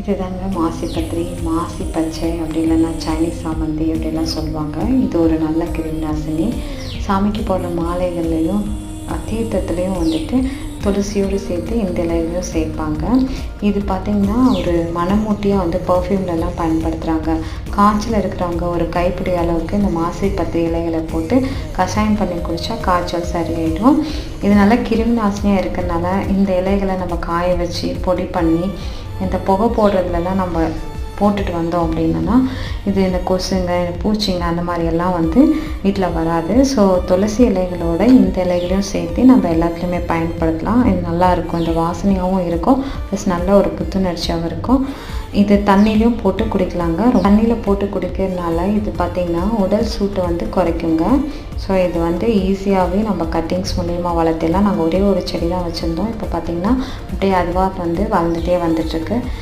இதுதாங்க மாசி பத்திரி மாசி பச்சை அப்படி இல்லைன்னா சைனீஸ் சாமந்தி அப்படிலாம் சொல்லுவாங்க. இது ஒரு நல்ல கிருமிநாசினி. சாமிக்கு போடுற மாலைகள்லையும் தீர்த்தத்துலேயும் வந்துட்டு துளசியோடு சேர்த்து இந்த இலையிலையும் சேர்ப்பாங்க. இது பார்த்திங்கன்னா ஒரு மனமூட்டியாக வந்து பர்ஃப்யூம்லலாம் பயன்படுத்துகிறாங்க காய்ச்சல் இருக்கிறவங்க ஒரு கைப்பிடி அளவுக்கு இந்த மாசி பத்து இலைகளை போட்டு கஷாயம் பண்ணி குடித்தா காய்ச்சல் சரியாயிடும். இதனால் கிருமி நாசினியாக இருக்கிறதுனால இந்த இலைகளை நம்ம காய வச்சு பொடி பண்ணி இந்த புகை போடுறதுலலாம் நம்ம போட்டுட்டு வந்தோம் அப்படின்னா இது இந்த கொசுங்க இந்த பூச்சிங்க அந்த மாதிரியெல்லாம் வந்து வீட்டில் வராது. ஸோ துளசி இலைகளோட இந்த இலைகளையும் சேர்த்து நம்ம எல்லாத்துலேயுமே பயன்படுத்தலாம். இது நல்லாயிருக்கும் இந்த வாசனையாகவும் இருக்கும். ப்ளஸ் நல்ல ஒரு புத்துணர்ச்சியாகவும் இருக்கும். இது தண்ணிலையும் போட்டு குடிக்கலாங்க. தண்ணியில் போட்டு குடிக்கிறதுனால இது பார்த்திங்கன்னா உடல் சூட்டை வந்து குறைக்குங்க. ஸோ இது வந்து ஈஸியாகவே நம்ம கட்டிங்ஸ் மூலயமா வளர்த்திடலாம் நாங்கள் ஒரே ஒரு செடி தான் வச்சுருந்தோம். இப்போ பார்த்திங்கன்னா அப்படியே அதுவாக வந்து வளர்ந்துட்டே வந்துட்டுருக்கு.